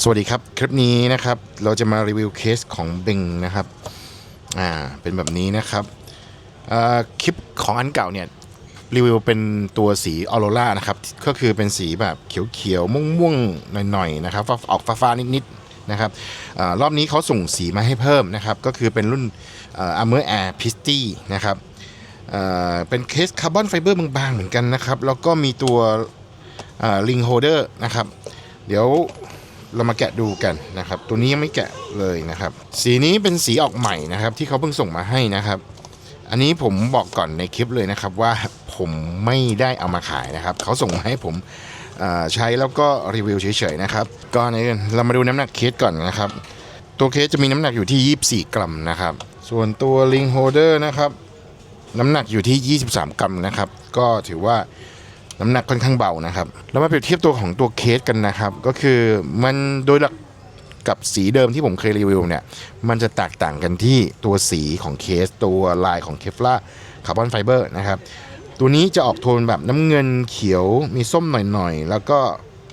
สวัสดีครับ คลิปนี้นะครับเราจะมารีวิวเคสของเบงนะครับอ่าเป็นแบบนี้นะครับอ่าคลิปของอันเก่าเนี่ยรีวิวเป็นตัวสีออโรรานะครับก็คือเป็นสีแบบเขียวๆม่วงๆหน่อยๆนะครับฟ้าออกฟ้าๆนิดๆนะครับอรอบนี้เขาส่งสีมาให้เพิ่มนะครับก็คือเป็นรุ่นอาร์เมอร์แอร์พิสตี้นะครับอ่าเป็นเคสคาร์บอนไฟเบอร์บางๆเหมือนกันนะครับแล้วก็มีตัวลิงโฮเดอร์นะครับเดี๋ยว เรามาแกะดูกันนะครับ ตัวนี้ยังไม่แกะเลยนะครับ สีนี้เป็นสีออกใหม่นะครับ ที่เขาเพิ่งส่งมาให้นะครับ อันนี้ผมบอกก่อนในคลิปเลยนะครับว่าผมไม่ได้เอามาขายนะครับเขาส่งมาให้ผมใช้แล้วก็รีวิวเฉยๆนะครับก่อนอื่นเรามาดูน้ำหนักเคสก่อนนะครับ ตัวเคสจะมีน้ำหนักอยู่ที่ 24 กรัมนะครับ ส่วนตัวลิงโฮเดอร์นะครับน้ำหนักอยู่ที่ 23 กรัมนะครับ ก็ถือว่า น้ำหนักค่อนข้างเบานะครับเรามาเปรียบเทียบตัวของตัวเคสกันนะครับ ก็คือมันโดยหลักกับสีเดิมที่ผมเคยรีวิวเนี่ย มันจะแตกต่างกันที่ตัวสีของเคสตัวลายของเคฟล่าคาร์บอนไฟเบอร์นะครับ ตัวนี้จะออกโทนแบบน้ำเงินเขียวมีส้มหน่อยๆ แล้วก็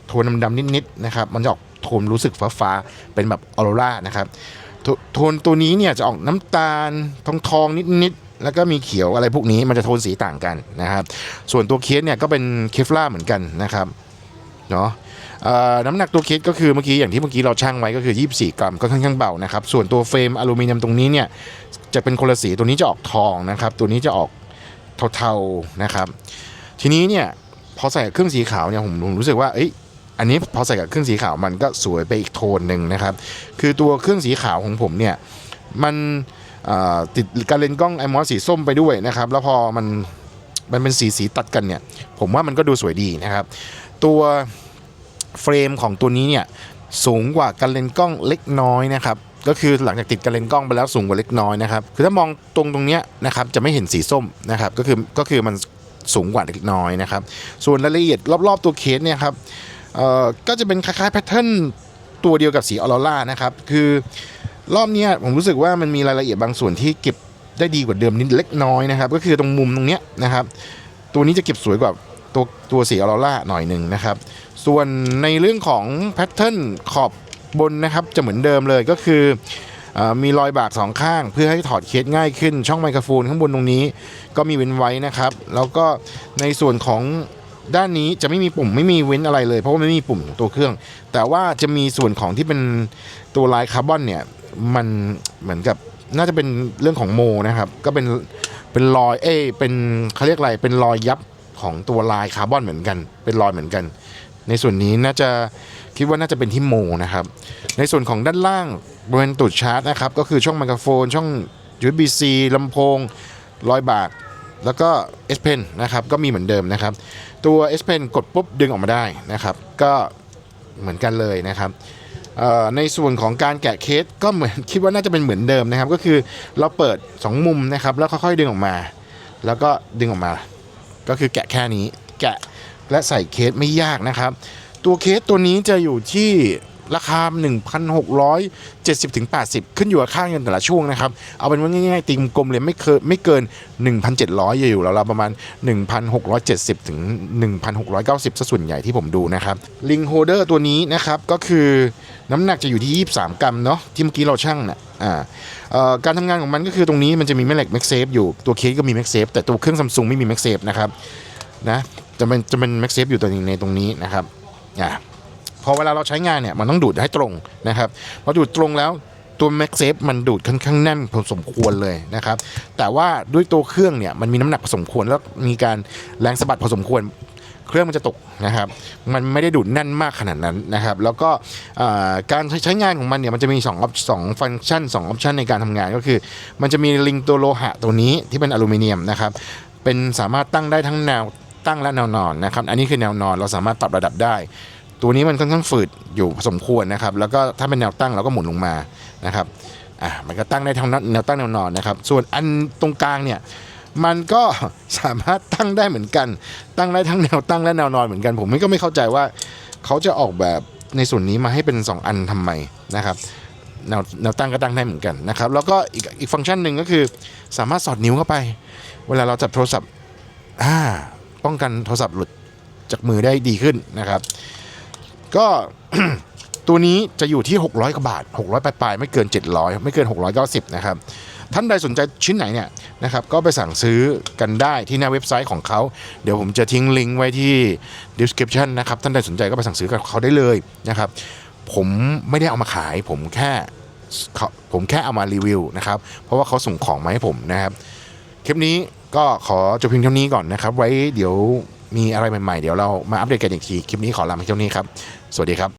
โทนดำๆนิดๆนะครับ มันจะออกโทนรู้สึกฟ้าๆ เป็นแบบออโรรานะครับ โทนตัวนี้เนี่ยจะออกน้ำตาลทองทองๆนิดๆ แล้วก็มีเขียวอะไรพวกนี้มันจะโทนสีต่างกันนะครับ ส่วนตัวเคสเนี่ยก็เป็นเคฟล่าเหมือนกันนะครับเนาะน้ำหนักตัวเคสก็คือเมื่อกี้อย่างที่เมื่อกี้เราชั่งไว้ก็คือ 24 กรัมก็ค่อนข้างเบานะครับส่วนตัวเฟรมอลูมิเนียมตรงนี้เนี่ยจะเป็นคนละสีตัวนี้จะออกทองนะครับตัวนี้จะออกเทาๆนะครับ ทีนี้เนี่ยพอใส่เครื่องสีขาวเนี่ยผมผมรู้สึกว่าเอ้ยอันนี้พอใส่กับเครื่องสีขาวมันก็สวยไปอีกโทนหนึ่งนะครับ คือตัวเครื่องสีขาวของผมเนี่ยมัน ติดการเลนกล้องไอมอสสีส้มไปด้วยนะครับ แล้วพอมันมันเป็นสีสีตัดกันเนี่ย ผมว่ามันก็ดูสวยดีนะครับ ตัวเฟรมของตัวนี้เนี่ยสูงกว่าการเลนกล้องเล็กน้อยนะครับก็คือหลังจากติดการเลนกล้องไปแล้วสูงกว่าเล็กน้อยนะครับคือถ้ามองตรงตรงเนี้ยนะครับจะไม่เห็นสีส้มนะครับก็คือก็คือมันสูงกว่าเล็กน้อยนะครับ ส่วนรายละเอียดรอบๆตัวเคสเนี่ยครับก็จะเป็นคล้ายๆแพทเทิร์นตัวเดียวกับสีออโรรานะครับ คือ รอบนี้ผมรู้สึกว่ามันมีรายละเอียดบางส่วนที่เก็บได้ดีกว่าเดิมนิดเล็กน้อยนะครับ ก็คือตรงมุมตรงเนี้ยนะครับ ตัวนี้จะเก็บสวยกว่าตัวตัวสีออโรราหน่อยหนึ่งนะครับ ส่วนในเรื่องของแพทเทิร์นขอบบนนะครับ จะเหมือนเดิมเลยก็คือออมีรอยบากสองข้าง เพื่อให้ถอดเคสง่ายขึ้น ช่องไมโครโฟนข้างบนตรงนี้ ก็มีเว้นไว้นะครับ แล้วก็ในส่วนของ ด้านนี้จะไม่มีปุ่มไม่มีเว้นอะไรเลย เพราะว่าไม่มีปุ่มตัวเครื่อง แต่ว่าจะมีส่วนของที่เป็นตัวลายคาร์บอนเนี่ยมันเหมือนกับน่าจะเป็นเรื่องของโมนะครับ ก็เป็นเป็นรอยเอ้เป็นเขาเรียกอะไรเป็นรอยยับของตัวลายคาร์บอนเหมือนกัน เป็นรอยเหมือนกัน ในส่วนนี้น่าจะคิดว่าน่าจะเป็นที่โมนะครับ ในส่วนของด้านล่างบริเวณตูดชาร์จนะครับ ก็คือช่องไมโครโฟน ช่อง USB-C ลำโพงรอยบาก แล้วก็ S Pen นะครับก็มีเหมือนเดิมนะครับ ตัว S Pen กดปุ๊บดึงออกมาได้นะครับ ก็เหมือนกันเลยนะครับในส่วนของการแกะเคสก็เหมือนคิดว่าน่าจะเป็นเหมือนเดิมนะครับ ก็คือเราเปิด 2 มุมนะครับ แล้วค่อยๆดึงออกมา แล้วก็ดึงออกมา ก็คือแกะแค่นี้ แกะและใส่เคสไม่ยากนะครับ ตัวเคสตัวนี้จะอยู่ที่ ราคา 1,670ถึง80 ขึ้นอยู่กับค่าเงินแต่ละช่วงนะครับ เอาเป็นว่าง่ายๆตีกลมเลยไม่เคยไม่เกิน 1,700 อยู่แล้วเราประมาณ 1,670ถึง1,690ซะส่วนใหญ่ที่ผมดูนะครับลิงโฮเดอร์ตัวนี้นะครับก็คือน้ำหนักจะอยู่ที่ 23 กรัมเนาะที่เมื่อกี้เราชั่งนะอ่าเอ่อการทำงานของมันก็คือตรงนี้มันจะมีแม่เหล็กแม็กเซฟอยู่ตัวเคสก็มีแม็กเซฟแต่ตัวเครื่องซัมซุงไม่มีแม็กเซฟนะครับนะจะเป็นจะเป็นแม็กเซฟอยู่ตัวนึงในตรงนี้นะครับอ่า พอเวลาเราใช้งานเนี่ยมันต้องดูดให้ตรงนะครับพอดูดตรงแล้วตัวแม็กเซฟมันดูดค่อนข้างแน่นพอสมควรเลยนะครับ แต่ว่าด้วยตัวเครื่องเนี่ยมันมีน้ำหนักพอสมควรแล้วมีการแรงสะบัดพอสมควร เครื่องมันจะตกนะครับ มันไม่ได้ดูดแน่นมากขนาดนั้นนะครับ แล้วก็การใช้งานของมันเนี่ยมันจะมี2อสองฟังก์ชัน2ออปชันในการทำงานก็คือ มันจะมีลิงตัวโลหะตัวนี้ที่เป็นอลูมิเนียมนะครับเป็นสามารถตั้งได้ทั้งแนวตั้งและแนวนอนนะครับ อันนี้คือแนวนอนเราสามารถปรับระดับได้ ตัวนี้มันค่อนข้างฝืดอยู่พอสมควรนะครับ แล้วก็ถ้าเป็นแนวตั้งเราก็หมุนลงมานะครับอะมันก็ตั้งได้ทั้งแนวตั้งแนวนอนนะครับ ส่วนอันตรงกลางเนี่ยมันก็สามารถตั้งได้เหมือนกัน ตั้งได้ทั้งแนวตั้งและแนวนอนเหมือนกัน ผมก็ไม่เข้าใจว่า เขาจะออกแบบในส่วนนี้มาให้เป็น 2 อันทำไมนะครับแนวแนวตั้งก็ตั้งได้เหมือนกันนะครับ แล้วก็อีกอีกฟังก์ชันหนึ่งก็คือ สามารถสอดนิ้วเข้าไป เวลาเราจับโทรศัพท์อ่าป้องกันโทรศัพท์หลุดจากมือได้ดีขึ้นนะครับ ก็ตัวนี้จะอยู่ที่ 600กว่าบาท 600ปลายๆไม่เกิน 700 ไม่เกิน 690 นะครับ ท่านใดสนใจชิ้นไหนเนี่ยนะครับก็ไปสั่งซื้อกันได้ที่หน้าเว็บไซต์ของเขา เดี๋ยวผมจะทิ้งลิงก์ไว้ที่ description นะครับ ท่านใดสนใจก็ไปสั่งซื้อกับเขาได้เลยนะครับ ผมไม่ได้เอามาขาย ผมแค่ผมแค่เอามารีวิวนะครับ เพราะว่าเขาส่งของมาให้ผมนะครับ คลิปนี้ก็ขอจบเพียงเท่านี้ก่อนนะครับ ไว้เดี๋ยว มีอะไรใหม่ๆ เดี๋ยวเรามาอัปเดตกันอีกที คลิปนี้ขอลาไปเท่านี้ครับ สวัสดีครับ